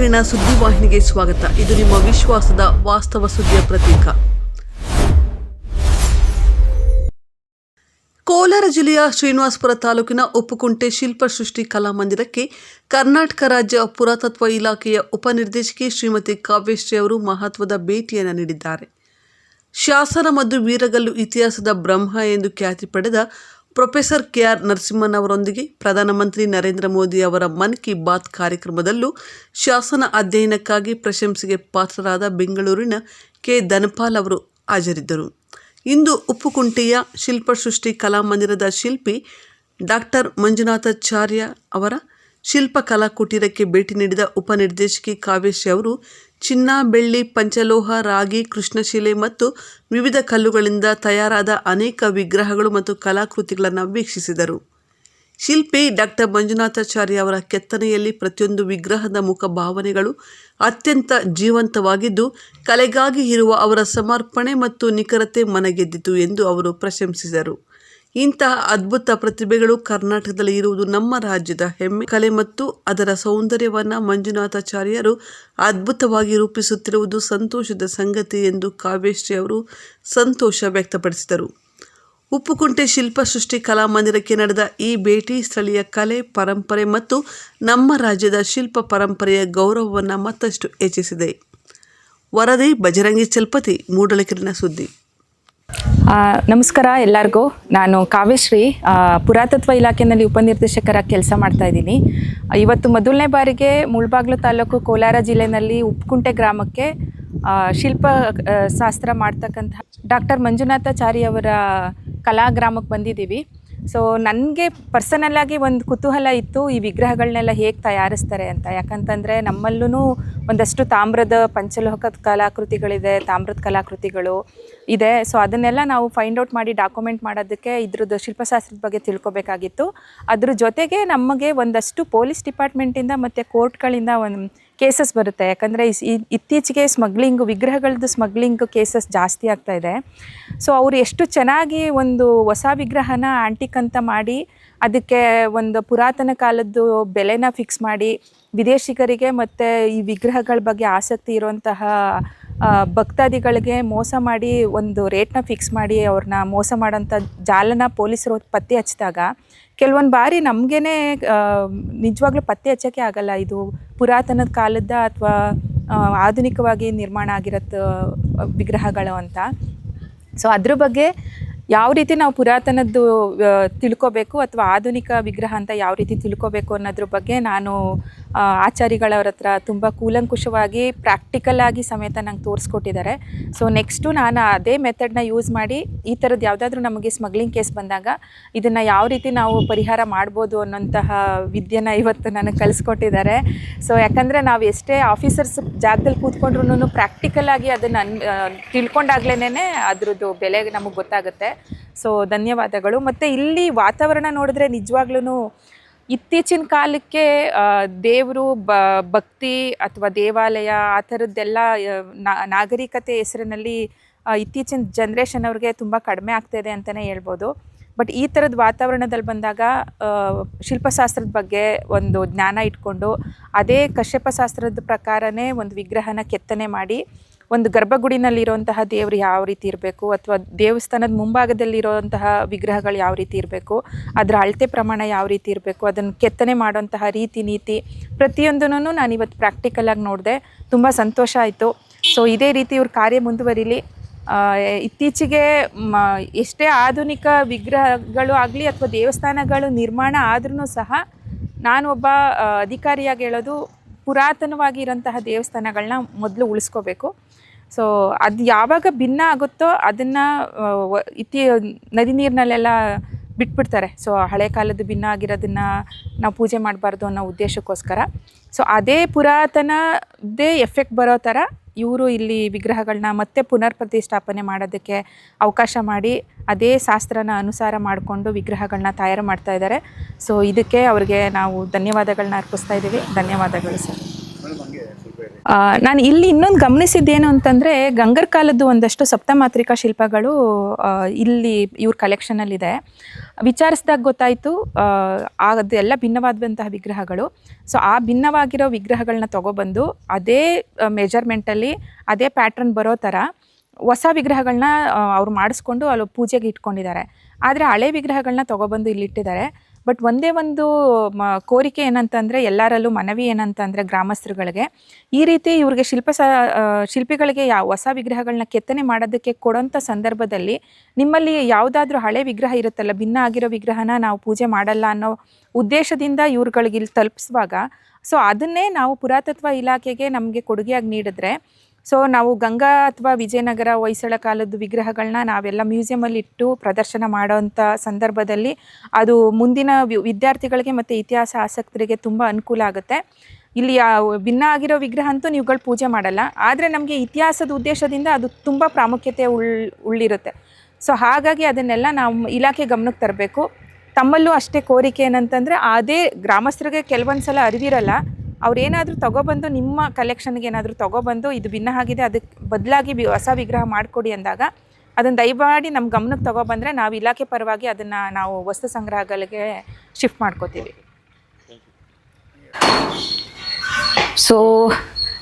ಮೂಡಲಕಿರಣ ಸುದ್ದಿವಾಹಿನಿಗೆ ಸ್ವಾಗತ. ಇದು ನಿಮ್ಮ ವಿಶ್ವಾಸದ ವಾಸ್ತವ ಸುದ್ದಿಯ ಪ್ರತೀಕ. ಕೋಲಾರ ಜಿಲ್ಲೆಯ ಶ್ರೀನಿವಾಸಪುರ ತಾಲೂಕಿನ ಉಪ್ಪುಕುಂಟೆ ಶಿಲ್ಪಸೃಷ್ಟಿ ಕಲಾಮಂದಿರಕ್ಕೆ ಕರ್ನಾಟಕ ರಾಜ್ಯ ಪುರಾತತ್ವ ಇಲಾಖೆಯ ಉಪನಿರ್ದೇಶಕಿ ಶ್ರೀಮತಿ ಕಾವ್ಯಶ್ರೀ ಅವರು ಮಹತ್ವದ ಭೇಟಿಯನ್ನು ನೀಡಿದ್ದಾರೆ. ಶಾಸನ ಮತ್ತು ವೀರಗಲ್ಲು ಇತಿಹಾಸದ ಬ್ರಹ್ಮ ಎಂದು ಖ್ಯಾತಿ ಪಡೆದ ಪ್ರೊಫೆಸರ್ ಕೆ ಆರ್ ನರಸಿಂಹನ್ ಅವರೊಂದಿಗೆ ಪ್ರಧಾನಮಂತ್ರಿ ನರೇಂದ್ರ ಮೋದಿ ಅವರ ಮನ್ ಕಿ ಬಾತ್ ಕಾರ್ಯಕ್ರಮದಲ್ಲೂ ಶಾಸನ ಅಧ್ಯಯನಕ್ಕಾಗಿ ಪ್ರಶಂಸೆಗೆ ಪಾತ್ರರಾದ ಬೆಂಗಳೂರಿನ ಕೆ. ಧನಪಾಲ್ ಅವರು ಹಾಜರಿದ್ದರು. ಇಂದು ಉಪ್ಪುಕುಂಟೆಯ ಶಿಲ್ಪಸೃಷ್ಟಿ ಕಲಾಮಂದಿರದ ಶಿಲ್ಪಿ ಡಾಕ್ಟರ್ ಮಂಜುನಾಥಾಚಾರ್ಯ ಅವರ ಶಿಲ್ಪ ಕಲಾಕುಟೀರಕ್ಕೆ ಭೇಟಿ ನೀಡಿದ ಉಪನಿರ್ದೇಶಕಿ ಕಾವ್ಯಶ್ರೀ ಅವರು ಚಿನ್ನ ಬೆಳ್ಳಿ ಪಂಚಲೋಹ, ರಾಗಿ, ಕೃಷ್ಣಶಿಲೆ ಮತ್ತು ವಿವಿಧ ಕಲ್ಲುಗಳಿಂದ ತಯಾರಾದ ಅನೇಕ ವಿಗ್ರಹಗಳು ಮತ್ತು ಕಲಾಕೃತಿಗಳನ್ನು ವೀಕ್ಷಿಸಿದರು. ಶಿಲ್ಪಿ ಡಾಕ್ಟರ್ ಮಂಜುನಾಥಾಚಾರ್ಯ ಅವರ ಕೆತ್ತನೆಯಲ್ಲಿ ಪ್ರತಿಯೊಂದು ವಿಗ್ರಹದ ಮುಖ ಭಾವನೆಗಳು ಅತ್ಯಂತ ಜೀವಂತವಾಗಿದ್ದು, ಕಲೆಗಾಗಿ ಇರುವ ಅವರ ಸಮರ್ಪಣೆ ಮತ್ತು ನಿಖರತೆ ಮನಗೆದ್ದಿತು ಎಂದು ಅವರು ಪ್ರಶಂಸಿಸಿದರು ಇಂತಹ ಅದ್ಭುತ ಪ್ರತಿಭೆಗಳು ಕರ್ನಾಟಕದಲ್ಲಿ ಇರುವುದು ನಮ್ಮ ರಾಜ್ಯದ ಹೆಮ್ಮೆ. ಕಲೆ ಮತ್ತು ಅದರ ಸೌಂದರ್ಯವನ್ನು ಮಂಜುನಾಥಾಚಾರ್ಯರು ಅದ್ಭುತವಾಗಿ ರೂಪಿಸುತ್ತಿರುವುದು ಸಂತೋಷದ ಸಂಗತಿ ಎಂದು ಕಾವ್ಯಶ್ರೀ ಅವರು ಸಂತೋಷ ವ್ಯಕ್ತಪಡಿಸಿದರು. ಉಪ್ಪುಕುಂಟೆ ಶಿಲ್ಪ ಸೃಷ್ಟಿ ಕಲಾಮಂದಿರಕ್ಕೆ ನಡೆದ ಈ ಭೇಟಿ ಸ್ಥಳೀಯ ಕಲೆ, ಪರಂಪರೆ ಮತ್ತು ನಮ್ಮ ರಾಜ್ಯದ ಶಿಲ್ಪ ಪರಂಪರೆಯ ಗೌರವವನ್ನು ಮತ್ತಷ್ಟು ಹೆಚ್ಚಿಸಿದೆ. ವರದಿ, ಬಜರಂಗಿ ಚಲ್ಪತಿ, ಮೂಡಲಕಿರಿನ ಸುದ್ದಿ. ನಮಸ್ಕಾರ ಎಲ್ಲರಿಗೂ. ನಾನು ಕಾವ್ಯಶ್ರೀ ಪುರಾತತ್ವ ಇಲಾಖೆಯಲ್ಲಿ ಉಪನಿರ್ದೇಶಕರಾಗಿ ಕೆಲಸ ಮಾಡ್ತಾ ಇದ್ದೀನಿ. ಇವತ್ತು ಮೊದಲನೇ ಬಾರಿಗೆ ಮುಳ್ಬಾಗ್ಲು ತಾಲೂಕು ಕೋಲಾರ ಜಿಲ್ಲೆಯಲ್ಲಿ ಉಪ್ಕುಂಟೆ ಗ್ರಾಮಕ್ಕೆ ಶಿಲ್ಪ ಶಾಸ್ತ್ರ ಮಾಡ್ತಕ್ಕಂಥ ಡಾಕ್ಟರ್ ಮಂಜುನಾಥಾಚಾರಿ ಅವರ ಕಲಾಗ್ರಾಮಕ್ಕೆ ಬಂದಿದ್ದೀವಿ. ಸೊ ನನಗೆ ಪರ್ಸನಲ್ಲಾಗಿ ಒಂದು ಕುತೂಹಲ ಇತ್ತು ಈ ವಿಗ್ರಹಗಳನ್ನೆಲ್ಲ ಹೇಗೆ ತಯಾರಿಸ್ತಾರೆ ಅಂತ. ಯಾಕಂತಂದರೆ ನಮ್ಮಲ್ಲೂ ಒಂದಷ್ಟು ತಾಮ್ರದ ಪಂಚಲೋಹಕದ ಕಲಾಕೃತಿಗಳಿದೆ, ತಾಮ್ರದ ಕಲಾಕೃತಿಗಳು ಇದೆ. ಸೊ ಅದನ್ನೆಲ್ಲ ನಾವು ಫೈಂಡ್ ಔಟ್ ಮಾಡಿ ಡಾಕ್ಯುಮೆಂಟ್ ಮಾಡೋದಕ್ಕೆ ಇದ್ರದ್ದು ಶಿಲ್ಪಶಾಸ್ತ್ರದ ಬಗ್ಗೆ ತಿಳ್ಕೊಬೇಕಾಗಿತ್ತು. ಅದ್ರ ಜೊತೆಗೆ ನಮಗೆ ಒಂದಷ್ಟು ಪೊಲೀಸ್ ಡಿಪಾರ್ಟ್ಮೆಂಟಿಂದ ಮತ್ತು ಕೋರ್ಟ್ಗಳಿಂದ ಒಂದು ಕೇಸಸ್ ಬರುತ್ತೆ. ಯಾಕಂದರೆ ಇತ್ತೀಚೆಗೆ ಸ್ಮಗ್ಲಿಂಗು ವಿಗ್ರಹಗಳದ್ದು ಸ್ಮಗ್ಲಿಂಗ್ ಕೇಸಸ್ ಜಾಸ್ತಿ ಆಗ್ತಾ ಇದೆ. ಸೊ ಅವರು ಎಷ್ಟು ಚೆನ್ನಾಗಿ ಒಂದು ಹೊಸ ವಿಗ್ರಹನ ಆಂಟಿಕ್ ಅಂತ ಮಾಡಿ ಅದಕ್ಕೆ ಒಂದು ಪುರಾತನ ಕಾಲದ್ದು ಬೆಲೆನ ಫಿಕ್ಸ್ ಮಾಡಿ ವಿದೇಶಿಗರಿಗೆ ಮತ್ತು ಈ ವಿಗ್ರಹಗಳ ಬಗ್ಗೆ ಆಸಕ್ತಿ ಇರುವಂತಹ ಭಕ್ತಾದಿಗಳಿಗೆ ಮೋಸ ಮಾಡಿ ಒಂದು ರೇಟ್ನ ಫಿಕ್ಸ್ ಮಾಡಿ ಅವ್ರನ್ನ ಮೋಸ ಮಾಡೋಂಥ ಜಾಲನ ಪೊಲೀಸರು ಪತ್ತೆ ಹಚ್ಚಿದಾಗ ಕೆಲವೊಂದು ಬಾರಿ ನಮಗೇನೆ ನಿಜವಾಗ್ಲೂ ಪತ್ತೆ ಹಚ್ಚೋಕ್ಕೆ ಆಗಲ್ಲ ಇದು ಪುರಾತನದ ಕಾಲದ ಅಥವಾ ಆಧುನಿಕವಾಗಿ ನಿರ್ಮಾಣ ಆಗಿರತ್ತ ವಿಗ್ರಹಗಳು ಅಂತ. ಸೊ ಅದ್ರ ಬಗ್ಗೆ ಯಾವ ರೀತಿ ನಾವು ಪುರಾತನದ್ದು ತಿಳ್ಕೋಬೇಕು ಅಥವಾ ಆಧುನಿಕ ವಿಗ್ರಹ ಅಂತ ಯಾವ ರೀತಿ ತಿಳ್ಕೊಬೇಕು ಅನ್ನೋದ್ರ ಬಗ್ಗೆ ನಾನು ಆಚಾರಿಗಳವ್ರ ಹತ್ರ ತುಂಬ ಕೂಲಂಕುಷವಾಗಿ ಪ್ರಾಕ್ಟಿಕಲ್ ಆಗಿ ಸಮೇತ ನಂಗೆ ತೋರಿಸ್ಕೊಟ್ಟಿದ್ದಾರೆ ಸೊ ನೆಕ್ಸ್ಟು ನಾನು ಅದೇ ಮೆಥಡ್ನ ಯೂಸ್ ಮಾಡಿ ಈ ಥರದ್ದು ಯಾವುದಾದ್ರೂ ನಮಗೆ ಸ್ಮಗ್ಲಿಂಗ್ ಕೇಸ್ ಬಂದಾಗ ಇದನ್ನು ಯಾವ ರೀತಿ ನಾವು ಪರಿಹಾರ ಮಾಡ್ಬೋದು ಅನ್ನೋಂತಹ ವಿದ್ಯೆನ ಇವತ್ತು ನನಗೆ ಕಲಿಸ್ಕೊಟ್ಟಿದ್ದಾರೆ ಸೊ ಯಾಕಂದರೆ ನಾವು ಎಷ್ಟೇ ಆಫೀಸರ್ಸ್ ಜಾಗದಲ್ಲಿ ಕೂತ್ಕೊಂಡ್ರು ಪ್ರಾಕ್ಟಿಕಲ್ ಆಗಿ ಅದನ್ನು ತಿಳ್ಕೊಂಡಾಗ್ಲೇ ಅದ್ರದ್ದು ಬೆಲೆ ನಮಗೆ ಗೊತ್ತಾಗುತ್ತೆ. ಸೊ ಧನ್ಯವಾದಗಳು. ಮತ್ತು ಇಲ್ಲಿ ವಾತಾವರಣ ನೋಡಿದ್ರೆ ನಿಜವಾಗ್ಲೂ ಇತ್ತೀಚಿನ ಕಾಲಕ್ಕೆ ದೇವರು ಭಕ್ತಿ ಅಥವಾ ದೇವಾಲಯ ಆ ಥರದ್ದೆಲ್ಲ ನಾಗರಿಕತೆ ಹೆಸರಿನಲ್ಲಿ ಇತ್ತೀಚಿನ ಜನ್ರೇಷನ್ ಅವ್ರಿಗೆ ತುಂಬ ಕಡಿಮೆ ಆಗ್ತಾಯಿದೆ ಅಂತಲೇ ಹೇಳ್ಬೋದು. ಬಟ್ ಈ ಥರದ ವಾತಾವರಣದಲ್ಲಿ ಬಂದಾಗ ಶಿಲ್ಪಶಾಸ್ತ್ರದ ಬಗ್ಗೆ ಒಂದು ಜ್ಞಾನ ಇಟ್ಕೊಂಡು, ಅದೇ ಕಶ್ಯಪ ಶಾಸ್ತ್ರದ ಪ್ರಕಾರನೇ ಒಂದು ವಿಗ್ರಹನ ಕೆತ್ತನೆ ಮಾಡಿ ಒಂದು ಗರ್ಭಗುಡಿನಲ್ಲಿರುವಂತಹ ದೇವರು ಯಾವ ರೀತಿ ಇರಬೇಕು ಅಥವಾ ದೇವಸ್ಥಾನದ ಮುಂಭಾಗದಲ್ಲಿರುವಂತಹ ವಿಗ್ರಹಗಳು ಯಾವ ರೀತಿ ಇರಬೇಕು, ಅದರ ಅಳತೆ ಪ್ರಮಾಣ ಯಾವ ರೀತಿ ಇರಬೇಕು, ಅದನ್ನು ಕೆತ್ತನೆ ಮಾಡುವಂತಹ ರೀತಿ ನೀತಿ ಪ್ರತಿಯೊಂದನ್ನು ನಾನು ಇವತ್ತು ಪ್ರಾಕ್ಟಿಕಲಾಗಿ ನೋಡಿದೆ. ತುಂಬ ಸಂತೋಷ ಆಯಿತು. ಸೊ ಇದೇ ರೀತಿ ಇವ್ರ ಕಾರ್ಯ ಮುಂದುವರಿಲಿ. ಇತ್ತೀಚೆಗೆ ಮ, ಎಷ್ಟೇ ಆಧುನಿಕ ವಿಗ್ರಹಗಳು ಆಗಲಿ ಅಥವಾ ದೇವಸ್ಥಾನಗಳು ನಿರ್ಮಾಣ ಆದ್ರೂ ಸಹ ನಾನು ಒಬ್ಬ ಅಧಿಕಾರಿಯಾಗಿ ಹೇಳೋದು ಪುರಾತನವಾಗಿ ಇರೋಂತಹ ದೇವಸ್ಥಾನಗಳನ್ನ ಮೊದಲು ಉಳಿಸ್ಕೋಬೇಕು. ಸೊ ಅದು ಯಾವಾಗ ಭಿನ್ನ ಆಗುತ್ತೋ ಅದನ್ನು ಇತಿ ನದಿ ನೀರಿನಲ್ಲೆಲ್ಲ ಬಿಟ್ಬಿಡ್ತಾರೆ. ಸೊ ಹಳೆ ಕಾಲದ ಭಿನ್ನ ಆಗಿರೋದನ್ನು ನಾವು ಪೂಜೆ ಮಾಡಬಾರ್ದು ಅನ್ನೋ ಉದ್ದೇಶಕ್ಕೋಸ್ಕರ. ಸೊ ಅದೇ ಪುರಾತನದೇ ಎಫೆಕ್ಟ್ ಬರೋ ಥರ ಇವರು ಇಲ್ಲಿ ವಿಗ್ರಹಗಳನ್ನ ಮತ್ತೆ ಪುನರ್ ಪ್ರತಿಷ್ಠಾಪನೆ ಮಾಡೋದಕ್ಕೆ ಅವಕಾಶ ಮಾಡಿ ಅದೇ ಶಾಸ್ತ್ರನ ಅನುಸಾರ ಮಾಡಿಕೊಂಡು ವಿಗ್ರಹಗಳನ್ನ ತಯಾರು ಮಾಡ್ತಾ ಇದ್ದಾರೆ ಸೊ ಇದಕ್ಕೆ ಅವ್ರಿಗೆ ನಾವು ಧನ್ಯವಾದಗಳನ್ನ ಅರ್ಪಿಸ್ತಾ ಇದ್ದೀವಿ. ಧನ್ಯವಾದಗಳು ಸರ್ ಮೇಡಮ್ ಹಂಗೆ ಸ್ವಲ್ಪ ಆ, ನಾನು ಇಲ್ಲಿ ಇನ್ನೊಂದು ಗಮನಿಸಿದ್ದೇನು ಅಂತಂದರೆ ಗಂಗರ್ ಕಾಲದ್ದು ಒಂದಷ್ಟು ಸಪ್ತಮಾತ್ರಿಕಾ ಶಿಲ್ಪಗಳು ಇಲ್ಲಿ ಇವ್ರ ಕಲೆಕ್ಷನಲ್ಲಿದೆ ವಿಚಾರಿಸಿದಾಗ ಗೊತ್ತಾಯಿತು ಅದೆಲ್ಲ ಭಿನ್ನವಾದಂತಹ ವಿಗ್ರಹಗಳು. ಸೊ ಆ ಭಿನ್ನವಾಗಿರೋ ವಿಗ್ರಹಗಳನ್ನ ತಗೊಬಂದು ಅದೇ ಮೆಜರ್ಮೆಂಟಲ್ಲಿ ಅದೇ ಪ್ಯಾಟ್ರನ್ ಬರೋ ಥರ ಹೊಸ ವಿಗ್ರಹಗಳನ್ನ ಅವ್ರು ಮಾಡಿಸ್ಕೊಂಡು ಅಲ್ಲಿ ಪೂಜೆಗೆ ಇಟ್ಕೊಂಡಿದ್ದಾರೆ. ಆದರೆ ಹಳೆ ವಿಗ್ರಹಗಳನ್ನ ತಗೊಬಂದು ಇಲ್ಲಿಟ್ಟಿದ್ದಾರೆ. ಬಟ್ ಒಂದೇ ಒಂದು, ಮ, ಕೋರಿಕೆ ಏನಂತಂದರೆ ಎಲ್ಲರಲ್ಲೂ ಮನವಿ ಏನಂತಂದರೆ ಗ್ರಾಮಸ್ಥರುಗಳಿಗೆ, ಈ ರೀತಿ ಇವ್ರಿಗೆ ಶಿಲ್ಪ ಸ ಶಿಲ್ಪಿಗಳಿಗೆ ಯಾವ ಹೊಸ ವಿಗ್ರಹಗಳನ್ನ ಕೆತ್ತನೆ ಮಾಡೋದಕ್ಕೆ ಕೊಡೋಂಥ ಸಂದರ್ಭದಲ್ಲಿ ನಿಮ್ಮಲ್ಲಿ ಯಾವುದಾದ್ರೂ ಹಳೆ ವಿಗ್ರಹ ಇರುತ್ತಲ್ಲ, ಭಿನ್ನ ಆಗಿರೋ ವಿಗ್ರಹನ ನಾವು ಪೂಜೆ ಮಾಡಲ್ಲ ಅನ್ನೋ ಉದ್ದೇಶದಿಂದ ಇವ್ರುಗಳಿಗೆ ಇಲ್ಲಿ ತಲುಪಿಸುವಾಗ, ಸೊ ಅದನ್ನೇ ನಾವು ಪುರಾತತ್ವ ಇಲಾಖೆಗೆ ನಮಗೆ ಕೊಡುಗೆಯಾಗಿ ನೀಡಿದ್ರೆ ಸೊ ನಾವು ಗಂಗಾ ಅಥವಾ ವಿಜಯನಗರ, ಹೊಯ್ಸಳ ಕಾಲದ ವಿಗ್ರಹಗಳನ್ನ ನಾವೆಲ್ಲ ಮ್ಯೂಸಿಯಮಲ್ಲಿ ಇಟ್ಟು ಪ್ರದರ್ಶನ ಮಾಡೋವಂಥ ಸಂದರ್ಭದಲ್ಲಿ ಅದು ಮುಂದಿನ ವಿದ್ಯಾರ್ಥಿಗಳಿಗೆ ಮತ್ತು ಇತಿಹಾಸ ಆಸಕ್ತರಿಗೆ ತುಂಬ ಅನುಕೂಲ ಆಗುತ್ತೆ. ಇಲ್ಲಿ ಭಿನ್ನ ಆಗಿರೋ ವಿಗ್ರಹ ಅಂತೂ ನೀವುಗಳು ಪೂಜೆ ಮಾಡಲ್ಲ. ಆದರೆ ನಮಗೆ ಇತಿಹಾಸದ ಉದ್ದೇಶದಿಂದ ಅದು ತುಂಬ ಪ್ರಾಮುಖ್ಯತೆ ಉಳ್, ಉಳ್ಳಿರುತ್ತೆ. ಸೊ ಹಾಗಾಗಿ ಅದನ್ನೆಲ್ಲ ನಾವು ಇಲಾಖೆ ಗಮನಕ್ಕೆ ತರಬೇಕು. ತಮ್ಮಲ್ಲೂ ಅಷ್ಟೇ ಕೋರಿಕೆ ಏನಂತಂದರೆ, ಅದೇ ಗ್ರಾಮಸ್ಥರಿಗೆ ಕೆಲವೊಂದು ಸಲ ಅರಿವಿರಲ್ಲ. ಅವ್ರೇನಾದರೂ ತೊಗೊಬಂದು ನಿಮ್ಮ ಕಲೆಕ್ಷನ್ಗೆ ಏನಾದರೂ ತೊಗೊಬಂದು ಇದು ಭಿನ್ನ ಆಗಿದೆ ಅದಕ್ಕೆ ಬದಲಾಗಿ ವಿ- ಹೊಸ ವಿಗ್ರಹ ಮಾಡಿಕೊಡಿ ಅಂದಾಗ ಅದನ್ನು ದಯಮಾಡಿ ನಮ್ಮ ಗಮನಕ್ಕೆ ತೊಗೊಬಂದರೆ ನಾವು ಇಲಾಖೆ ಪರವಾಗಿ ಅದನ್ನು ನಾವು ವಸ್ತು ಸಂಗ್ರಹಗಳಿಗೆ ಶಿಫ್ಟ್ ಮಾಡ್ಕೋತೀವಿ. ಸೊ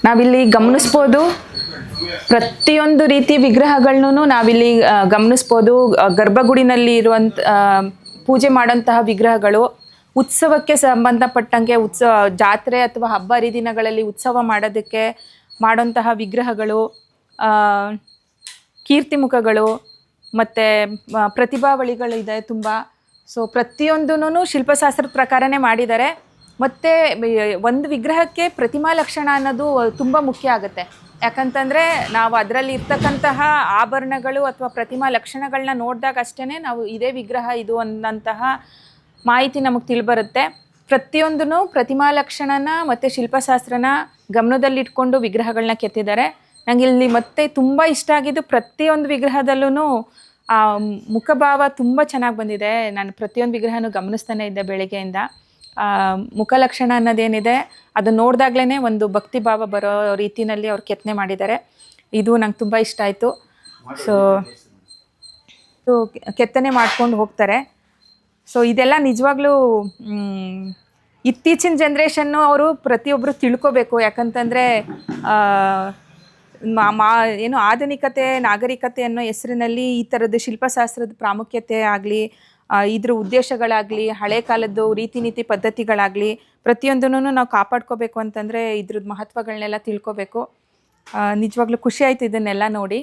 ನಾವಿಲ್ಲಿ ಗಮನಿಸ್ಬೋದು ಪ್ರತಿಯೊಂದು ರೀತಿ ವಿಗ್ರಹಗಳನ್ನೂ ನಾವಿಲ್ಲಿ ಗಮನಿಸ್ಬೋದು ಗರ್ಭಗುಡಿನಲ್ಲಿ ಇರುವಂಥ ಪೂಜೆ ಮಾಡುವಂತಹ ವಿಗ್ರಹಗಳು ಉತ್ಸವಕ್ಕೆ ಸಂಬಂಧಪಟ್ಟಂಗೆ ಉತ್ಸವ ಜಾತ್ರೆ ಅಥವಾ ಹಬ್ಬ ಹರಿದಿನಗಳಲ್ಲಿ ಉತ್ಸವ ಮಾಡೋದಕ್ಕೆ ಮಾಡೋಂತಹ ವಿಗ್ರಹಗಳು ಕೀರ್ತಿಮುಖಗಳು ಮತ್ತು ಪ್ರತಿಭಾವಳಿಗಳಿದೆ ತುಂಬ. ಸೊ ಪ್ರತಿಯೊಂದೂ ಶಿಲ್ಪಶಾಸ್ತ್ರದ ಪ್ರಕಾರನೇ ಮಾಡಿದ್ದಾರೆ. ಮತ್ತು ಒಂದು ವಿಗ್ರಹಕ್ಕೆ ಪ್ರತಿಮಾ ಲಕ್ಷಣ ಅನ್ನೋದು ತುಂಬ ಮುಖ್ಯ ಆಗುತ್ತೆ. ಯಾಕಂತಂದರೆ, ನಾವು ಅದರಲ್ಲಿ ಇರ್ತಕ್ಕಂತಹ ಆಭರಣಗಳು ಅಥವಾ ಪ್ರತಿಮಾ ಲಕ್ಷಣಗಳನ್ನ ನೋಡಿದಾಗ ಅಷ್ಟೇ ನಾವು ಇದೇ ವಿಗ್ರಹ ಇದು ಅನ್ನಂತಹ ಮಾಹಿತಿ ನಮಗೆ ತಿಳಿಬರುತ್ತೆ. ಪ್ರತಿಯೊಂದೂ ಪ್ರತಿಮಾ ಲಕ್ಷಣನ ಮತ್ತು ಶಿಲ್ಪಶಾಸ್ತ್ರನ ಗಮನದಲ್ಲಿಟ್ಕೊಂಡು ವಿಗ್ರಹಗಳನ್ನ ಕೆತ್ತಿದ್ದಾರೆ. ನಂಗೆ ಇಲ್ಲಿ ಮತ್ತೆ ತುಂಬ ಇಷ್ಟ ಆಗಿದ್ದು ಪ್ರತಿಯೊಂದು ವಿಗ್ರಹದಲ್ಲೂ ಆ, ಮುಖಭಾವ ತುಂಬ ಚೆನ್ನಾಗಿ ಬಂದಿದೆ. ನಾನು ಪ್ರತಿಯೊಂದು ವಿಗ್ರಹನೂ ಗಮನಿಸ್ತಾನೆ ಇದ್ದೆ ಬೆಳಗ್ಗೆಯಿಂದ. ಮುಖಲಕ್ಷಣ ಅನ್ನೋದೇನಿದೆ ಅದು ನೋಡಿದಾಗ್ಲೇ ಒಂದು ಭಕ್ತಿ ಭಾವ ಬರೋ ರೀತಿಯಲ್ಲಿ ಅವ್ರು ಕೆತ್ತನೆ ಮಾಡಿದ್ದಾರೆ. ಇದು ನಂಗೆ ತುಂಬ ಇಷ್ಟ ಆಯಿತು. ಸೊ ಕೆತ್ತನೆ ಮಾಡ್ಕೊಂಡು ಹೋಗ್ತಾರೆ. ಸೊ ಇದೆಲ್ಲ ನಿಜವಾಗ್ಲೂ ಇತ್ತೀಚಿನ ಜನ್ರೇಷನ್ನು ಅವರು ಪ್ರತಿಯೊಬ್ಬರು ತಿಳ್ಕೋಬೇಕು. ಯಾಕಂತಂದರೆ ಮಾ ಮಾ ಏನು ಆಧುನಿಕತೆ ನಾಗರಿಕತೆ ಅನ್ನೋ ಹೆಸರಿನಲ್ಲಿ ಈ ಥರದ ಶಿಲ್ಪಶಾಸ್ತ್ರದ ಪ್ರಾಮುಖ್ಯತೆ ಆಗಲಿ ಇದ್ರ ಉದ್ದೇಶಗಳಾಗಲಿ ಹಳೆ ಕಾಲದ್ದು ರೀತಿ ನೀತಿ ಪದ್ಧತಿಗಳಾಗಲಿ ಪ್ರತಿಯೊಂದನ್ನು ನಾವು ಕಾಪಾಡ್ಕೋಬೇಕು ಅಂತಂದರೆ ಇದ್ರದ್ದು ಮಹತ್ವಗಳನ್ನೆಲ್ಲ ತಿಳ್ಕೊಬೇಕು. ನಿಜವಾಗ್ಲೂ ಖುಷಿ ಆಯ್ತು ಇದನ್ನೆಲ್ಲ ನೋಡಿ.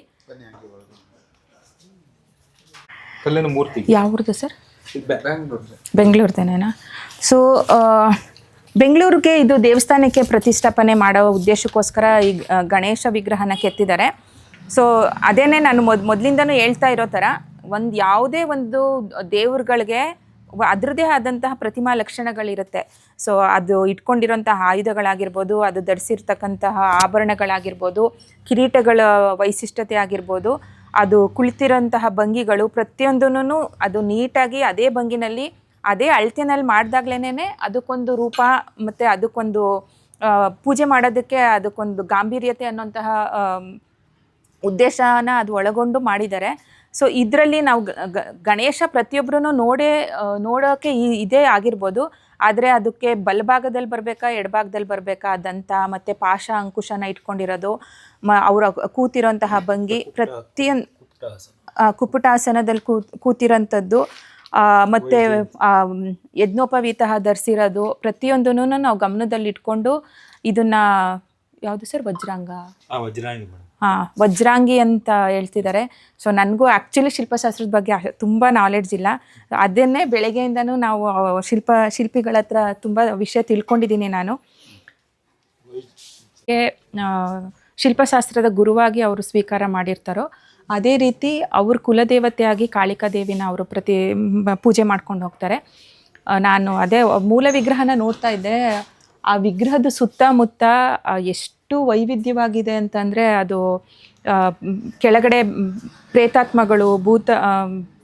ಮೂರ್ತಿ ಯಾವ್ದು ಸರ್? ಬೆಂಗಳೂರ್ದೇನೇನಾ? ಸೊ ಬೆಂಗಳೂರಿಗೆ ಇದು ದೇವಸ್ಥಾನಕ್ಕೆ ಪ್ರತಿಷ್ಠಾಪನೆ ಮಾಡೋ ಉದ್ದೇಶಕ್ಕೋಸ್ಕರ ಈ ಗಣೇಶ ವಿಗ್ರಹನ ಕೆತ್ತಿದ್ದಾರೆ. ಸೊ ಅದೇನೇ ನಾನು ಮೊದ್, ಮೊದಲಿಂದನೂ ಹೇಳ್ತಾ ಇರೋ ಥರ, ಒಂದು ಯಾವುದೇ ಒಂದು ದೇವ್ರುಗಳಿಗೆ ಅದರದೇ ಆದಂತಹ ಪ್ರತಿಮಾ ಲಕ್ಷಣಗಳಿರುತ್ತೆ. ಸೊ ಅದು ಇಟ್ಕೊಂಡಿರೋಂತಹ ಆಯುಧಗಳಾಗಿರ್ಬೋದು, ಅದು ಧರಿಸಿರ್ತಕ್ಕಂತಹ ಆಭರಣಗಳಾಗಿರ್ಬೋದು, ಕಿರೀಟಗಳ ವೈಶಿಷ್ಟ್ಯತೆ ಆಗಿರ್ಬೋದು ಅದು ಕುಳಿತಿರೋಂತಹ ಭಂಗಿಗಳು ಪ್ರತಿಯೊಂದೂ ಅದು ನೀಟಾಗಿ ಅದೇ ಭಂಗಿನಲ್ಲಿ, ಅದೇ ಅಳತೆನಲ್ಲಿ ಮಾಡಿದಾಗ್ಲೇ ಅದಕ್ಕೊಂದು ರೂಪ ಮತ್ತು ಅದಕ್ಕೊಂದು ಪೂಜೆ ಮಾಡೋದಕ್ಕೆ ಅದಕ್ಕೊಂದು ಗಾಂಭೀರ್ಯತೆ ಅನ್ನೋಂತಹ ಉದ್ದೇಶನ ಅದು ಒಳಗೊಂಡು ಮಾಡಿದ್ದಾರೆ. ಸೊ, ಇದರಲ್ಲಿ ನಾವು ಗಣೇಶ ಪ್ರತಿಯೊಬ್ಬರೂ ನೋಡೇ ನೋಡೋಕ್ಕೆ ಇದೇ ಆಗಿರ್ಬೋದು. ಆದರೆ ಅದಕ್ಕೆ ಬಲಭಾಗದಲ್ಲಿ ಬರಬೇಕಾ ಎಡಭಾಗದಲ್ಲಿ ಬರಬೇಕಾ ದಂತ ಮತ್ತು ಪಾಶ ಅಂಕುಶನ ಇಟ್ಕೊಂಡಿರೋದು ಮ ಅವರ ಕೂತಿರೋಂತಹ ಭಂಗಿ ಪ್ರತಿಯೊಂದು ಕುಪುಟಾಸನದಲ್ಲಿ ಕೂತ್ ಕೂತಿರೋಂಥದ್ದು. ಆ, ಮತ್ತೆ ಯಜ್ಞೋಪವೀತ ಧರಿಸಿರೋದು ಪ್ರತಿಯೊಂದನ್ನು ನಾವು ಗಮನದಲ್ಲಿ ಇಟ್ಕೊಂಡು ಇದನ್ನ ಯಾವುದು ಸರ್ ವಜ್ರಾಂಗ? ವಜ್ರಾಂಗಿ ವಜ್ರಾಂಗಿ ಅಂತ ಹೇಳ್ತಿದ್ದಾರೆ ಸೊ ನನಗೂ ಆ್ಯಕ್ಚುಲಿ ಶಿಲ್ಪಶಾಸ್ತ್ರದ ಬಗ್ಗೆ ತುಂಬ ನಾಲೆಡ್ಜ್ ಇಲ್ಲ. ಅದನ್ನೇ ಬೆಳಗ್ಗೆಯಿಂದನೂ ನಾವು ಶಿಲ್ಪ ಶಿಲ್ಪಿಗಳ ಹತ್ರ ತುಂಬ ವಿಷಯ ತಿಳ್ಕೊಂಡಿದ್ದೀನಿ ನಾನು. ಶಿಲ್ಪಶಾಸ್ತ್ರದ ಗುರುವಾಗಿ ಅವರು ಸ್ವೀಕಾರ ಮಾಡಿರ್ತಾರೋ ಅದೇ ರೀತಿ ಅವ್ರ ಕುಲದೇವತೆಯಾಗಿ ಕಾಳಿಕಾ ದೇವಿನ ಅವರು ಪ್ರತಿ ಪೂಜೆ ಮಾಡ್ಕೊಂಡು ಹೋಗ್ತಾರೆ. ನಾನು ಅದೇ ಮೂಲ ವಿಗ್ರಹನ ನೋಡ್ತಾ ಇದ್ದೆ. ಆ ವಿಗ್ರಹದ ಸುತ್ತಮುತ್ತ ಆ, ಎಷ್ಟು ವೈವಿಧ್ಯವಾಗಿದೆ ಅಂತಂದರೆ ಅದು ಕೆಳಗಡೆ ಪ್ರೇತಾತ್ಮಗಳು, ಭೂತ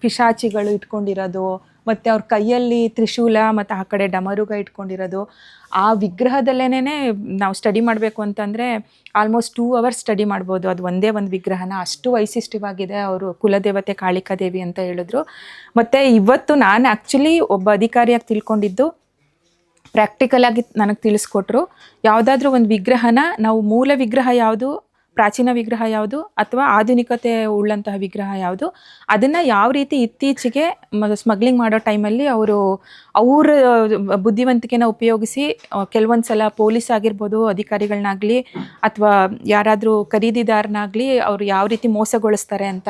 ಪಿಶಾಚಿಗಳು ಇಟ್ಕೊಂಡಿರೋದು, ಮತ್ತು ಅವ್ರ ಕೈಯಲ್ಲಿ ತ್ರಿಶೂಲ ಮತ್ತು ಆ ಕಡೆ ಡಮರುಗ ಇಟ್ಕೊಂಡಿರೋದು, ಆ ವಿಗ್ರಹದಲ್ಲೇನೇ ನಾವು ಸ್ಟಡಿ ಮಾಡಬೇಕು ಅಂತಂದರೆ ಆಲ್ಮೋಸ್ಟ್ ಟೂ ಅವರ್ಸ್ ಸ್ಟಡಿ ಮಾಡ್ಬೋದು. ಅದು ಒಂದೇ ಒಂದು ವಿಗ್ರಹನ. ಅಷ್ಟು ವೈಶಿಷ್ಟ್ಯವಾಗಿದೆ ಅವರು ಕುಲದೇವತೆ ಕಾಳಿಕಾದೇವಿ ಅಂತ ಹೇಳಿದ್ರು. ಮತ್ತು ಇವತ್ತು ನಾನು ಆ್ಯಕ್ಚುಲಿ ಒಬ್ಬ ಅಧಿಕಾರಿಯಾಗಿ ತಿಳ್ಕೊಂಡಿದ್ದು ಪ್ರಾಕ್ಟಿಕಲ್ ಆಗಿ ನನಗೆ ತಿಳಿಸ್ಕೊಟ್ರು. ಯಾವುದಾದ್ರೂ ಒಂದು ವಿಗ್ರಹನ, ನಾವು ಮೂಲ ವಿಗ್ರಹ ಯಾವುದು, ಪ್ರಾಚೀನ ವಿಗ್ರಹ ಯಾವುದು, ಅಥವಾ ಆಧುನಿಕತೆ ಉಳ್ಳಂತಹ ವಿಗ್ರಹ ಯಾವುದು, ಅದನ್ನು ಯಾವ ರೀತಿ ಇತ್ತೀಚೆಗೆ ಸ್ಮಗ್ಲಿಂಗ್ ಮಾಡೋ ಟೈಮಲ್ಲಿ ಅವರು, ಅವರ ಬುದ್ಧಿವಂತಿಕೆನ ಉಪಯೋಗಿಸಿ ಕೆಲವೊಂದು ಸಲ ಪೊಲೀಸ್ ಆಗಿರ್ಬೋದು ಅಧಿಕಾರಿಗಳನ್ನಾಗಲಿ ಅಥವಾ ಯಾರಾದರೂ ಖರೀದಿದಾರನಾಗಲಿ ಅವರು ಯಾವ ರೀತಿ ಮೋಸಗೊಳಿಸ್ತಾರೆ ಅಂತ.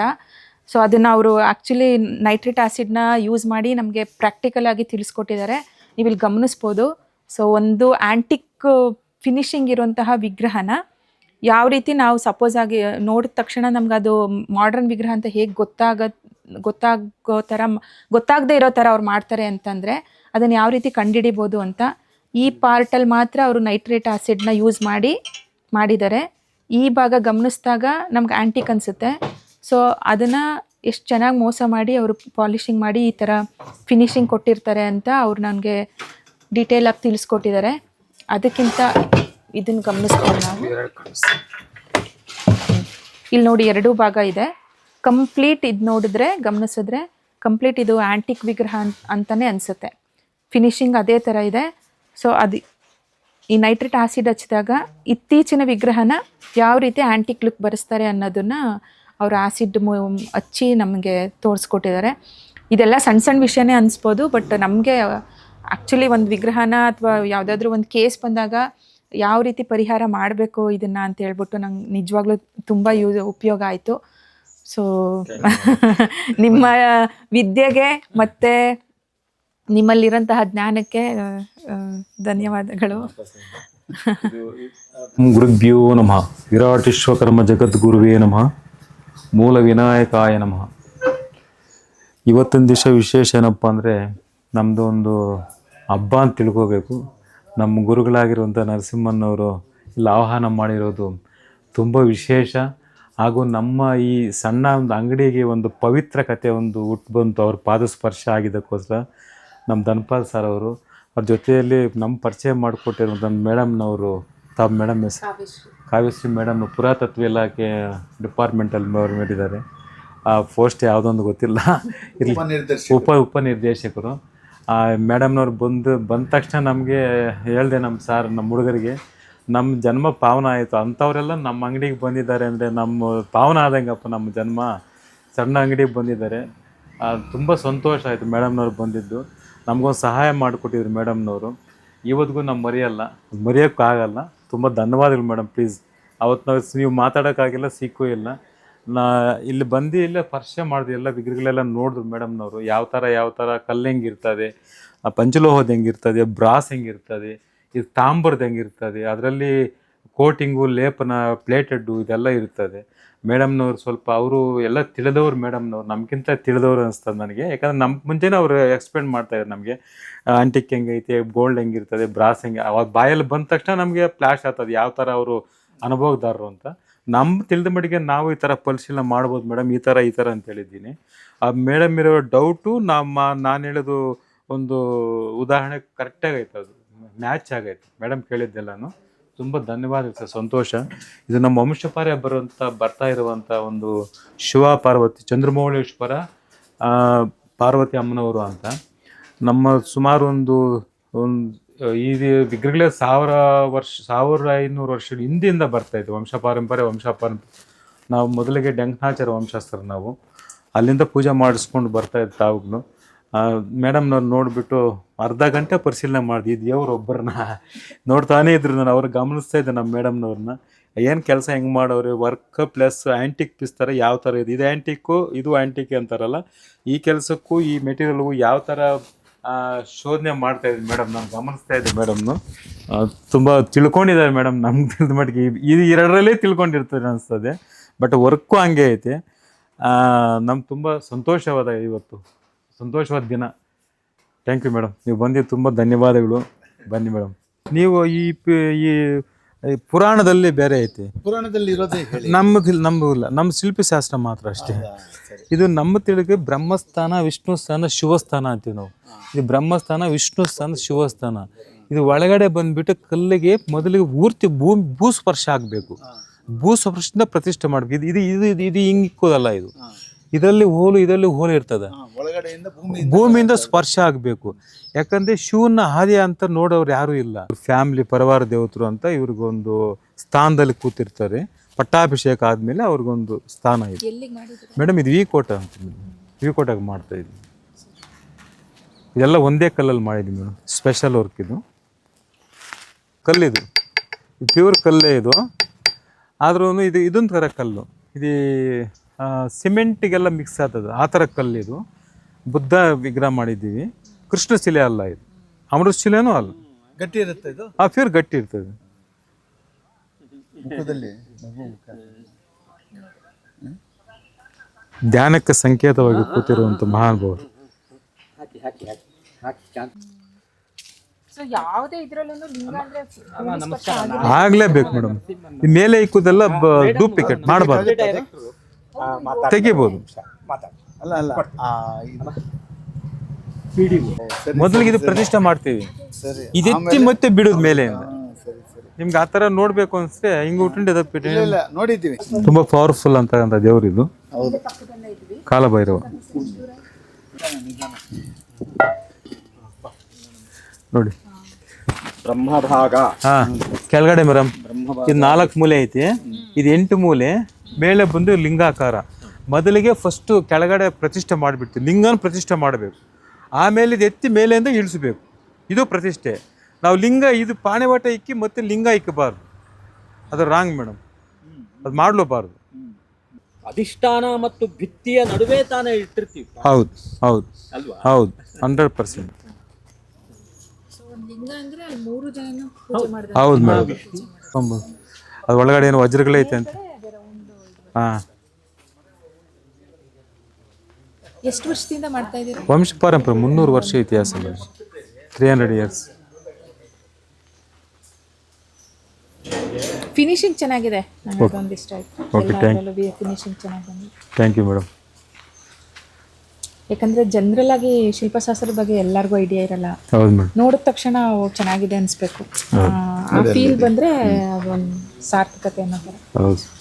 ಸೊ ಅದನ್ನು ಅವರು ಆ್ಯಕ್ಚುಲಿ ನೈಟ್ರೇಟ್ ಆ್ಯಸಿಡ್ನ ಯೂಸ್ ಮಾಡಿ ನಮಗೆ ಪ್ರಾಕ್ಟಿಕಲ್ ಆಗಿ ತಿಳಿಸ್ಕೊಟ್ಟಿದ್ದಾರೆ. ನೀವು ಇಲ್ಲಿ ಗಮನಿಸ್ಬೋದು. ಸೊ ಒಂದು ಆ್ಯಂಟಿಕ್ ಫಿನಿಶಿಂಗ್ ಇರುವಂತಹ ವಿಗ್ರಹನ ಯಾವ ರೀತಿ ನಾವು ಸಪೋಸ್ ಆಗಿ ನೋಡಿದ ತಕ್ಷಣ ನಮ್ಗೆ ಅದು ಮಾಡ್ರನ್ ವಿಗ್ರಹ ಅಂತ ಹೇಗೆ ಗೊತ್ತಾಗ, ಗೊತ್ತಾಗೋ ಥರ ಗೊತ್ತಾಗದೇ ಇರೋ ಥರ ಅವ್ರು ಮಾಡ್ತಾರೆ ಅಂತಂದರೆ ಅದನ್ನು ಯಾವ ರೀತಿ ಕಂಡುಹಿಡಿಬೋದು ಅಂತ ಈ ಪಾರ್ಟಲ್ಲಿ ಮಾತ್ರ ಅವರು ನೈಟ್ರೇಟ್ ಆ್ಯಸಿಡ್ನ ಯೂಸ್ ಮಾಡಿ, ಮಾಡಿದ್ದಾರೆ. ಈ ಭಾಗ ಗಮನಿಸಿದಾಗ ನಮ್ಗೆ ಆ್ಯಂಟಿಕ್ ಅನಿಸುತ್ತೆ. ಸೊ ಅದನ್ನು ಎಷ್ಟು ಚೆನ್ನಾಗಿ ಮೋಸ ಮಾಡಿ ಅವರು ಪಾಲಿಷಿಂಗ್ ಮಾಡಿ ಈ ಥರ ಫಿನಿಶಿಂಗ್ ಕೊಟ್ಟಿರ್ತಾರೆ ಅಂತ ಅವ್ರು ನನಗೆ ಡೀಟೇಲಾಗಿ ತಿಳಿಸ್ಕೊಟ್ಟಿದ್ದಾರೆ ಅದಕ್ಕಿಂತ ಇದನ್ನು ಗಮನಿಸ್ಕೊಂಡು ನಾವು. ಇಲ್ಲಿ ನೋಡಿ ಎರಡೂ ಭಾಗ ಇದೆ. ಕಂಪ್ಲೀಟ್ ಇದು ನೋಡಿದ್ರೆ, ಗಮನಿಸಿದ್ರೆ ಕಂಪ್ಲೀಟ್ ಇದು ಆ್ಯಂಟಿಕ್ ವಿಗ್ರಹ ಅಂತ ಅಂತಲೇ ಅನಿಸುತ್ತೆ. ಫಿನಿಶಿಂಗ್ ಅದೇ ಥರ ಇದೆ. ಸೊ ಅದು ಈ ನೈಟ್ರೇಟ್ ಆ್ಯಸಿಡ್ ಹಚ್ಚಿದಾಗ ಇತ್ತೀಚಿನ ವಿಗ್ರಹನ ಯಾವ ರೀತಿ ಆ್ಯಂಟಿಕ್ ಲುಕ್ ಬರೆಸ್ತಾರೆ ಅನ್ನೋದನ್ನು ಅವರು ಆ್ಯಸಿಡ್ ಹಚ್ಚಿ ನಮಗೆ ತೋರಿಸ್ಕೊಟ್ಟಿದ್ದಾರೆ. ಇದೆಲ್ಲ ಸಣ್ಣ ಸಣ್ಣ ವಿಷಯನೇ ಅನಿಸ್ಬೋದು ಬಟ್ ನಮಗೆ ಆ್ಯಕ್ಚುಲಿ ಒಂದು ವಿಗ್ರಹನ ಅಥವಾ ಯಾವುದಾದ್ರೂ ಒಂದು ಕೇಸ್ ಬಂದಾಗ ಯಾವ ರೀತಿ ಪರಿಹಾರ ಮಾಡಬೇಕು ಇದನ್ನು ಅಂತ ಹೇಳ್ಬಿಟ್ಟು ನಂಗೆ ನಿಜವಾಗ್ಲೂ ತುಂಬ ಯೂಸ್, ಉಪಯೋಗ ಆಯಿತು. ಸೊ ನಿಮ್ಮ ವಿದ್ಯೆಗೆ ಮತ್ತು ನಿಮ್ಮಲ್ಲಿರೋಂತಹ ಜ್ಞಾನಕ್ಕೆ ಧನ್ಯವಾದಗಳು. ಗುರುಭ್ಯೋ ನಮಃ. ವಿರಾಟೀಶ್ವಕರ್ಮ ಜಗದ್ಗುರುವೇ ನಮಃ. ಮೂಲ ವಿನಾಯಕಾಯ ನಮಃ. ಇವತ್ತಿನ ದಿವಸ ವಿಶೇಷ ಏನಪ್ಪ ಅಂದರೆ ನಮ್ಮದು ಒಂದು ಹಬ್ಬ ಅಂತ ತಿಳ್ಕೋಬೇಕು. ನಮ್ಮ ಗುರುಗಳಾಗಿರುವಂಥ ನರಸಿಂಹನವರು ಇಲ್ಲಿ ಆಹ್ವಾನ ಮಾಡಿರೋದು ತುಂಬ ವಿಶೇಷ. ಹಾಗೂ ನಮ್ಮ ಈ ಸಣ್ಣ ಒಂದು ಅಂಗಡಿಗೆ ಒಂದು ಪವಿತ್ರ ಕಥೆ ಒಂದು ಹುಟ್ಟು ಬಂತು, ಅವ್ರ ಪಾದಸ್ಪರ್ಶ ಆಗಿದ್ದಕ್ಕೋಸ್ಕರ. ನಮ್ಮ ಧನ್ಪಾಲ್ ಸರ್ ಅವರು, ಅವ್ರ ಜೊತೆಯಲ್ಲಿ ನಮ್ಮ ಪರಿಚಯ ಮಾಡಿಕೊಟ್ಟಿರುವಂಥ ಮೇಡಮ್ನವರು ತಾವು ಮೇಡಮ್ ಹೆಸರು ಕಾವ್ಯಶ್ರೀ. ಮೇಡಮ್ ಪುರಾತತ್ವ ಇಲಾಖೆ ಡಿಪಾರ್ಟ್ಮೆಂಟಲ್ಲಿ ಅವ್ರು ಮಾಡಿದ್ದಾರೆ ಆ ಪೋಸ್ಟ್ ಯಾವುದೊಂದು ಗೊತ್ತಿಲ್ಲ. ಇಲ್ಲಿ ಉಪ ನಿರ್ದೇಶಕರು ಆ ಮೇಡಮ್ನವ್ರು ಬಂದು ಬಂದ ತಕ್ಷಣ ನಮಗೆ ಹೇಳಿದೆ ನಮ್ಮ ಸಾರ್ ನಮ್ಮ ಹುಡುಗರಿಗೆ ನಮ್ಮ ಜನ್ಮ ಪಾವನ ಆಯಿತು. ಅಂಥವರೆಲ್ಲ ನಮ್ಮ ಅಂಗಡಿಗೆ ಬಂದಿದ್ದಾರೆ ಅಂದರೆ ನಮ್ಮ ಪಾವನ ಆದಂಗಪ್ಪ ನಮ್ಮ ಜನ್ಮ. ಸಣ್ಣ ಅಂಗಡಿಗೆ ಬಂದಿದ್ದಾರೆ. ತುಂಬ ಸಂತೋಷ ಆಯಿತು ಮೇಡಮ್ನವ್ರು ಬಂದಿದ್ದು. ನಮಗೊಂದು ಸಹಾಯ ಮಾಡಿಕೊಟ್ಟಿದ್ರು ಮೇಡಮ್ನವರು. ಇವತ್ತಿಗೂ ನಾವು ಮರೆಯಲ್ಲ. ಮರೆಯೋಕ್ಕಾಗಲ್ಲ ತುಂಬ ಧನ್ಯವಾದಗಳು ಮೇಡಮ್, ಪ್ಲೀಸ್. ಅವತ್ತು ನಾವು ನೀವು ಮಾತಾಡೋಕ್ಕಾಗಿಲ್ಲ, ಸಿಕ್ಕೂ ಇಲ್ಲ. ನಾ ಇಲ್ಲಿ ಬಂದು ಇಲ್ಲ, ಪರಿಚಯ ಮಾಡಿದೆ, ಎಲ್ಲ ವಿಗ್ರಹಗಳೆಲ್ಲ ನೋಡಿದ್ರು ಮೇಡಮ್ನವರು. ಯಾವ ಥರ ಯಾವ ಥರ, ಕಲ್ಲು ಹೆಂಗಿರ್ತದೆ ಪಂಚಲೋಹದ ಹೆಂಗಿರ್ತದೆ ಬ್ರಾಸ್ ಹೆಂಗಿರ್ತದೆ ಇದು ತಾಮ್ರದ ಹೆಂಗಿರ್ತದೆ ಅದರಲ್ಲಿ ಕೋಟಿಂಗು, ಲೇಪನ, ಪ್ಲೇಟೆಡ್ಡು ಇದೆಲ್ಲ ಇರ್ತದೆ. ಮೇಡಮ್ನವ್ರು ಸ್ವಲ್ಪ ಅವರು ಎಲ್ಲ ತಿಳಿದವ್ರು ಮೇಡಮ್ನವ್ರು, ನಮ್ಗಿಂತ ತಿಳಿದವ್ರು ಅನಿಸ್ತದೆ ನನಗೆ. ಯಾಕಂದ್ರೆ ನಮ್ಮ ಮುಂಚೆನೇ ಅವರು ಎಕ್ಸ್ಪ್ಲೇನ್ ಮಾಡ್ತಾಯಿದ್ರು ನಮಗೆ. ಆಂಟಿಕ್ ಹೆಂಗೈತೆ ಗೋಲ್ಡ್ ಹೆಂಗಿರ್ತದೆ ಬ್ರಾಸ್ ಹೆಂಗೆ ಅವಾಗ ಬಾಯಲ್ಲಿ ಬಂದ ತಕ್ಷಣ ನಮಗೆ ಫ್ಲ್ಯಾಶ್ ಆಗ್ತದೆ, ಯಾವ ಥರ ಅವರು ಅನುಭವದಾರರು ಅಂತ. ನಮ್ಮ ತಿಳಿದ ಮಟ್ಟಿಗೆ ನಾವು ಈ ಥರ ಪರಿಶೀಲನೆ ಮಾಡ್ಬೋದು ಮೇಡಮ್, ಈ ಥರ ಈ ಥರ ಅಂತ ಹೇಳಿದ್ದೀನಿ. ಆ, ಮೇಡಮ್ ಇರೋ ಡೌಟು ನಮ್ಮ, ನಾನು ಹೇಳೋದು ಒಂದು ಉದಾಹರಣೆ ಕರೆಕ್ಟಾಗಿ ಆಯ್ತು ಅದು ಮ್ಯಾಚ್ ಆಗೈತೆ. ಮೇಡಮ್ ಕೇಳಿದ್ದೆಲ್ಲನು. ತುಂಬ ಧನ್ಯವಾದ ಸರ್, ಸಂತೋಷ. ಇದು ನಮ್ಮ ವಂಶಪಾರ್ಯ ಬರುವಂಥ ಬರ್ತಾ ಇರುವಂಥ ಒಂದು ಶಿವ ಪಾರ್ವತಿ, ಚಂದ್ರಮೌಳೇಶ್ವರ ಪಾರ್ವತಿ ಅಮ್ಮನವರು ಅಂತ. ನಮ್ಮ ಸುಮಾರು ಒಂದು ಒಂದು, ಈ ವಿಗ್ರಹಗಳೇ ಸಾವಿರ ವರ್ಷ ಸಾವಿರ ಐನೂರು ವರ್ಷ ಹಿಂದಿಂದ ಬರ್ತಾ ಇದ್ವು ವಂಶ ಪಾರಂಪರೆ ವಂಶ ಪಾರಂಪರೆ ನಾವು ಮೊದಲಿಗೆ ಡೆಂಕನಾಚಾರ ವಂಶಸ್ಥರು ನಾವು. ಅಲ್ಲಿಂದ ಪೂಜೆ ಮಾಡಿಸ್ಕೊಂಡು ಬರ್ತಾ ಇದ್ದ ತಾವುಗಳು. ಮೇಡಮ್ನವ್ರು ನೋಡಿಬಿಟ್ಟು ಅರ್ಧ ಗಂಟೆ ಪರಿಶೀಲನೆ ಮಾಡಿದ್ವಿ ಇದು ದೇವ್ರು ಒಬ್ಬರನ್ನ ನೋಡ್ತಾನೇ ಇದ್ರು ನಾನು, ಅವ್ರು ಗಮನಿಸ್ತಾ ಇದ್ದೆ ನಮ್ಮ ಮೇಡಮ್ನವ್ರನ್ನ ಏನು ಕೆಲಸ ಹೆಂಗೆ ಮಾಡೋರು, ವರ್ಕ್ ಪ್ಲಸ್ ಆ್ಯಂಟಿಕ್ ಪೀಸ್ ಥರ ಯಾವ ಥರ ಇದೆ? ಇದು ಆ್ಯಂಟಿಕ್ಕು ಇದು ಆ್ಯಂಟಿಕ್ ಅಂತಾರಲ್ಲ, ಈ ಕೆಲಸಕ್ಕೂ, ಈ ಮೆಟೀರಿಯಲ್ಗೂ ಯಾವ ಥರ ಶೋಧನೆ ಮಾಡ್ತಾ ಇದ್ದೀನಿ ಮೇಡಮ್, ನಾನು ಗಮನಿಸ್ತಾ ಇದ್ದೆ ಮೇಡಮ್ನು. ತುಂಬ ತಿಳ್ಕೊಂಡಿದ್ದಾರೆ ಮೇಡಮ್ ನಮ್ಗೆ ತಿಳಿದ ಮಟ್ಟಿಗೆ. ಇದು ಎರಡರಲ್ಲೇ ತಿಳ್ಕೊಂಡಿರ್ತಾರೆ ಅನಿಸ್ತದೆ, ಬಟ್ ವರ್ಕು ಹಂಗೆ ಐತೆ. ನಮ್ಗೆ ತುಂಬ ಸಂತೋಷವಾದ ಇವತ್ತು. ಸಂತೋಷವಾದ ದಿನ. ಥ್ಯಾಂಕ್ ಯು ಮೇಡಮ್ ನೀವು ಬಂದಿದ್ದು ತುಂಬ ಧನ್ಯವಾದಗಳು. ಬನ್ನಿ ಮೇಡಮ್ ನೀವು ಈ ಪಿ- ಈ ಈ ಪುರಾಣದಲ್ಲಿ ಬೇರೆ ಐತಿ. ಪುರಾಣದಲ್ಲಿ ಇರೋದೇ ಹೇಳಿ. ನಮ್ಮದಿಲ್ಲ ನಮ್ಮದು ಇಲ್ಲ ನಮ್ಮ ಶಿಲ್ಪಿಶಾಸ್ತ್ರ ಮಾತ್ರ ಅಷ್ಟೇ. ಇದು ನಮ್ಮ ತಿಳಿಗೆ ಬ್ರಹ್ಮಸ್ಥಾನ ವಿಷ್ಣು ಸ್ಥಾನ ಶಿವಸ್ಥಾನ ಅಂತೀವಿ ನಾವು. ಇದು ಬ್ರಹ್ಮಸ್ಥಾನ ವಿಷ್ಣು ಸ್ಥಾನ ಶಿವಸ್ಥಾನ. ಇದು ಒಳಗಡೆ ಬಂದ್ಬಿಟ್ಟು ಕಲ್ಲಿಗೆ ಮೊದಲಿಗೆ ಪೂರ್ತಿ ಭೂಮಿ ಭೂಸ್ಪರ್ಶ ಆಗಬೇಕು. ಭೂಸ್ಪರ್ಶದಿಂದ ಪ್ರತಿಷ್ಠೆ ಮಾಡಬೇಕು. ಇದು ಇದು ಇದು ಇದು ಇದು ಹಿಂಗೆ ಇಕ್ಕೋದಲ್ಲ ಇದು. ಇದರಲ್ಲಿ ಹೋಲು ಇದರಲ್ಲಿ ಹೋಲು ಇರ್ತದೆ. ಭೂಮಿಯಿಂದ ಸ್ಪರ್ಶ ಆಗಬೇಕು. ಯಾಕಂದ್ರೆ ಶಿವನ ಹಾದಿ ಅಂತ ನೋಡೋರು ಯಾರೂ ಇಲ್ಲ. ಫ್ಯಾಮಿಲಿ ಪರಿವಾರ ದೇವತರು ಅಂತ ಇವ್ರಿಗೊಂದು ಸ್ಥಾನದಲ್ಲಿ ಕೂತಿರ್ತಾರೆ. ಪಟ್ಟಾಭಿಷೇಕ ಆದಮೇಲೆ ಅವ್ರಿಗೊಂದು ಸ್ಥಾನ ಇದೆ. ಮೇಡಮ್ ಇದು ವಿ ಕೋಟ ಅಂತ ವಿ ಕೋಟಾಗ ಮಾಡ್ತಾ ಇದ್ವಿ ಇದೆಲ್ಲ ಒಂದೇ ಕಲ್ಲಲ್ಲಿ ಮಾಡಿದ್ವಿ ಮೇಡಮ್. ಸ್ಪೆಷಲ್ ವರ್ಕ್ ಇದು. ಕಲ್ಲಿದು. ಪ್ಯೂರ್ ಕಲ್ಲೇ ಇದು. ಆದ್ರೂ ಇದು ಇದೊಂದು ಥರ ಕಲ್ಲು. ಇದು ಸಿಮೆಂಟಿಗೆಲ್ಲ ಮಿಕ್ಸ್ ಆಗ್ತದೆ. ಆ ಥರ ಕಲ್ಲಿದು ಬುದ್ಧ ವಿಗ್ರಹ ಮಾಡಿದ್ದೀವಿ. ಕೃಷ್ಣ ಶಿಲೆ ಅಲ್ಲ ಇದು. ಅಮೃತ ಶಿಲೆನೂ ಅಲ್ಲ. ಗಟ್ಟಿ ಇರುತ್ತೆ ಇದು? ಆ ಫ್ಯೂರ್ ಗಟ್ಟಿ ಇರ್ತದೆ. ಮುಖದಲ್ಲಿ? ಧ್ಯಾನಕ್ಕೆ ಸಂಕೇತವಾಗಿ ಕೂತಿರುವಂಥ ಮಹಾನುಭಾವರು. ಆಗ್ಲೇಬೇಕು ಮೇಡಮ್. ಈ ಮೇಲೆ ಇಕ್ಕುದೆಲ್ಲ ಡೂಪ್ಲಿಕೇಟ್ ಮಾಡಬಾರ್ದು. ತೆಗಿಬೋದು. ಅಲ್ಲ ಅಲ್ಲ. ಆ, ಇದು- ಸರಿ, ಮೊದಲಿಗೆ ಇದು ಪ್ರತಿಷ್ಠೆ ಮಾಡ್ತೀವಿ. ಸರಿ. ಇದೆತ್ತಿ ಮತ್ತೆ ಬಿಡುದು ಮೇಲೆ. ಹಾ, ಸರಿ ಸರಿ. ನಿಮ್ಗೆ ಆ ಥರ ನೋಡ್ಬೇಕು ಅನ್ಸುತ್ತೆ ಹಿಂಗೆ ಉಟ್ಕೊಂಡು ಎದಕ್ಬಿಟ್ಟು ಇಲ್ಲ ಇಲ್ಲ ನೋಡಿದ್ದೀವಿ. ತುಂಬಾ ಪವರ್ಫುಲ್ ಅಂತ ದೇವ್ರು ಇದು ಹೌದು. ಕಾಲಭೈರವ. ನೋಡಿ. ಬ್ರಹ್ಮಭಾಗ. ಹಾ ಕೆಳಗಡೆ ಮೇಡಮ್. ಇದು ನಾಲ್ಕು ಮೂಲೆ ಐತಿ. ಇದು ಎಂಟು ಮೂಲೆ. ಮೇಲೆ ಬಂದು ಲಿಂಗಾಕಾರ. ಮೊದಲಿಗೆ ಫಸ್ಟು ಕೆಳಗಡೆ ಪ್ರತಿಷ್ಠೆ ಮಾಡಿಬಿಡ್ತೀವಿ ಲಿಂಗನ ಪ್ರತಿಷ್ಠೆ ಮಾಡಬೇಕು. ಆಮೇಲೆ ಇದು ಎತ್ತಿ ಮೇಲೆಯಿಂದ ಇಳಿಸಬೇಕು. ಇದು ಪ್ರತಿಷ್ಠೆ. ನಾವು ಲಿಂಗ ಇದು ಪಾಣೆವಾಟ ಇಕ್ಕಿ ಮತ್ತೆ ಲಿಂಗ ಇಕ್ಕಬಾರ್ದು. ಅದು ರಾಂಗ್ ಮೇಡಮ್ ಅದು ಮಾಡಲೂಬಾರ್ದು. ಅಧಿಷ್ಠಾನ ಮತ್ತು ಭಿತ್ತಿಯ ನಡುವೆ ತಾನೇ ಇಟ್ಟಿರ್ತೀವಿ. ಹೌದು ಹೌದು ಅಲ್ವಾ? ಹೌದು ಹಂಡ್ರೆಡ್ ಪರ್ಸೆಂಟ್ ಹೌದು. ಮೇಡಮ್ ಅದು ಒಳಗಡೆ ಏನು ವಜ್ರಗಳೈತೆ ಅಂತ? ಹಾಂ. ಎಷ್ಟು ವರ್ಷದಿಂದ ಮಾಡ್ತಾ ಇದ್ದೀರಾ? ವಂಶ ಪರಂಪರೆ ಮುನ್ನೂರು ವರ್ಷ ಇತಿಹಾಸ ತ್ರೀ ಹಂಡ್ರೆಡ್ ಇಯರ್ಸ್ ಫಿನಿಶಿಂಗ್ ಚೆನ್ನಾಗಿದೆ. ನನಗೆ ಅದೊಂದು ಇಷ್ಟ ಆಯ್ತು. Okay, thank- ಎಲ್ಲದರಲ್ಲೂ ಫಿನಿಶಿಂಗ್ ಚೆನ್ನಾಗಿ ಬಂದಿದೆ. ಥ್ಯಾಂಕ್ ಯು ಮೇಡಮ್ ಯಾಕಂದ್ರೆ ಜನರಲ್ ಆಗಿ ಶಿಲ್ಪಶಾಸ್ತ್ರದ ಬಗ್ಗೆ ಎಲ್ಲರಿಗೂ ಐಡಿಯಾ ಇರಲ್ಲ. ಹೌದು ಮೇಡಮ್ ನೋಡಿದ ತಕ್ಷಣ ಚೆನ್ನಾಗಿದೆ ಅನ್ಸ್ಬೇಕು. ಆ ಫೀಲ್ ಬಂದ್ರೆ ಅದೊಂದು ಸಾರ್ಥಕತೆ ಅನ್ನೋ ಥರ. ಹೌದು.